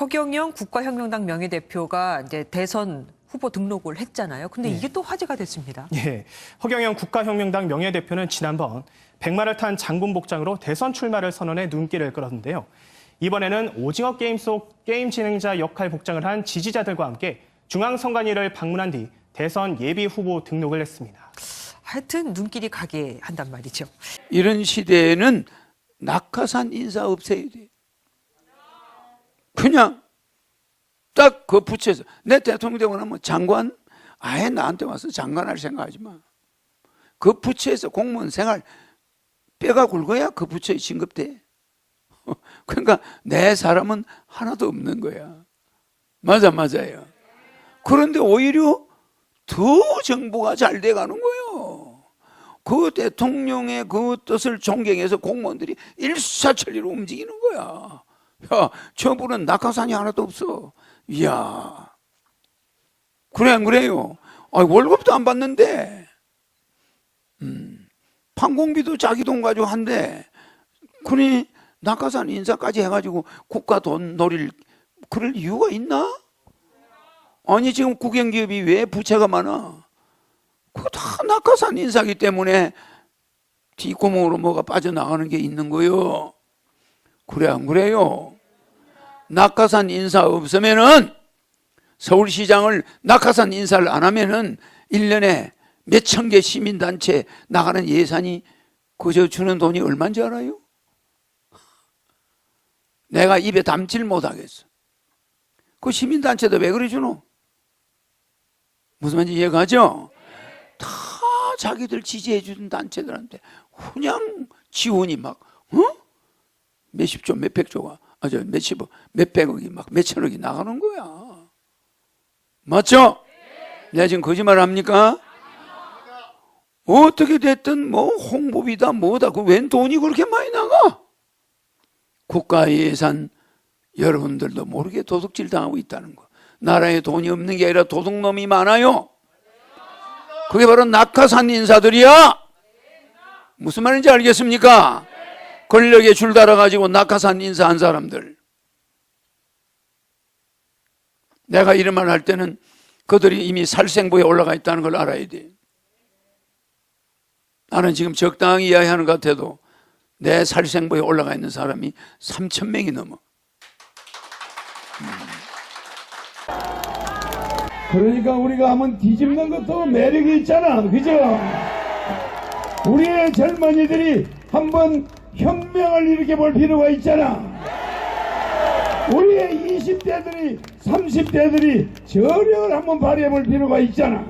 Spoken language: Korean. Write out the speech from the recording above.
허경영 국가혁명당 명예대표가 이제 대선 후보 등록을 했잖아요. 근데 이게 또 화제가 됐습니다. 예, 허경영 국가혁명당 명예대표는 지난번 백마를 탄 장군 복장으로 대선 출마를 선언해 눈길을 끌었는데요. 이번에는 오징어 게임 속 게임 진행자 역할 복장을 한 지지자들과 함께 중앙선관위를 방문한 뒤 대선 예비 후보 등록을 했습니다. 하여튼 눈길이 가게 한단 말이죠. 이런 시대에는 낙하산 인사 없애야 돼. 그냥 딱 그 부처에서 내 대통령 되고 나면 장관 아예 나한테 와서 장관할 생각하지 마. 그 부처에서 공무원 생활 뼈가 굵어야 그 부처에 진급돼. 그러니까 내 사람은 하나도 없는 거야. 맞아 맞아요. 그런데 오히려 더 정부가 잘 돼가는 거예요. 그 대통령의 그 뜻을 존경해서 공무원들이 일사천리로 움직이는 거야. 야, 정부는 낙하산이 하나도 없어. 이야. 그래, 안 그래요? 아, 월급도 안 받는데, 음, 판공비도 자기 돈 가지고 한대. 그니, 낙하산 인사까지 해가지고 국가 돈 노릴, 그럴 이유가 있나? 아니, 지금 국영기업이 왜 부채가 많아? 그거 다 낙하산 인사기 때문에 뒷구멍으로 뭐가 빠져나가는 게 있는 거요. 그래, 안 그래요? 낙하산 인사 없으면은 서울시장을 낙하산 인사를 안 하면은 1년에 몇 천 개 시민단체 나가는 예산이 그저 주는 돈이 얼마인지 알아요? 내가 입에 담질 못하겠어. 그 시민단체도 왜 그래 주노? 무슨 말인지 이해가죠? 다 자기들 지지해 주는 단체들한테 그냥 지원이 막 어? 몇십조 몇백조가 아저 몇십억 몇백억이 막 몇천억이 나가는 거야 맞죠? 내가 지금 거짓말 합니까? 어떻게 됐든 뭐 홍보비다 뭐다 그 웬 돈이 그렇게 많이 나가 국가 예산 여러분들도 모르게 도둑질 당하고 있다는 거 나라에 돈이 없는 게 아니라 도둑놈이 많아요 그게 바로 낙하산 인사들이야. 무슨 말인지 알겠습니까? 권력에 줄 달아가지고 낙하산 인사한 사람들. 내가 이런 말 할 때는 그들이 이미 살생부에 올라가 있다는 걸 알아야 돼. 나는 지금 적당히 이야기하는 것 같아도 내 살생부에 올라가 있는 사람이 3천 명이 넘어. 그러니까 우리가 한번 뒤집는 것도 매력이 있잖아. 그죠? 우리의 젊은이들이 한번 혁명을 일으켜 볼 필요가 있잖아. 우리의 20대들이, 30대들이 저력을 한번 발휘해 볼 필요가 있잖아.